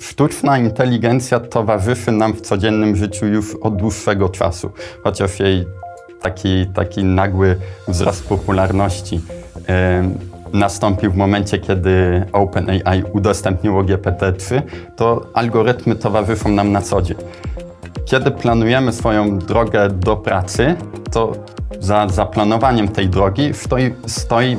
Sztuczna inteligencja towarzyszy nam w codziennym życiu już od dłuższego czasu, chociaż jej taki, taki nagły wzrost popularności em, nastąpił w momencie, kiedy OpenAI udostępniło GPT-3, to algorytmy towarzyszą nam na co dzień. Kiedy planujemy swoją drogę do pracy, to za zaplanowaniem tej drogi stoi, stoi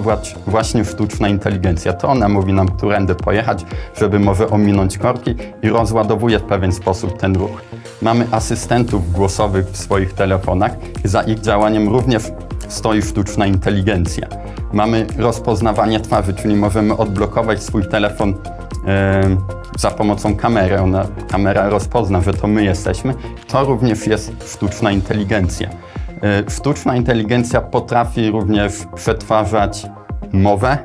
właśnie sztuczna inteligencja. To ona mówi nam, którędy pojechać, żeby może ominąć korki i rozładowuje w pewien sposób ten ruch. Mamy asystentów głosowych w swoich telefonach i za ich działaniem również stoi sztuczna inteligencja. Mamy rozpoznawanie twarzy, czyli możemy odblokować swój telefon em, za pomocą kamery. Ona, kamera rozpozna, że to my jesteśmy. To również jest sztuczna inteligencja. E, Sztuczna inteligencja potrafi również przetwarzać mowę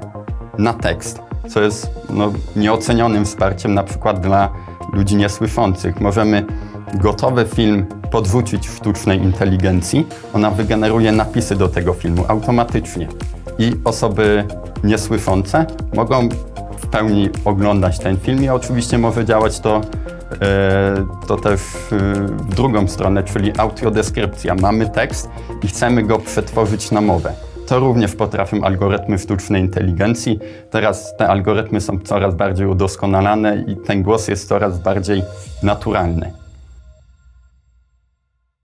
na tekst, co jest no, nieocenionym wsparciem na przykład dla ludzi niesłyszących. Możemy gotowy film podrzucić sztucznej inteligencji, ona wygeneruje napisy do tego filmu automatycznie i osoby niesłyszące mogą pełni oglądać ten film i oczywiście może działać to, e, to też e, w drugą stronę, czyli audiodeskrypcja. Mamy tekst i chcemy go przetworzyć na mowę. To również potrafią algorytmy sztucznej inteligencji. Teraz te algorytmy są coraz bardziej udoskonalane i ten głos jest coraz bardziej naturalny.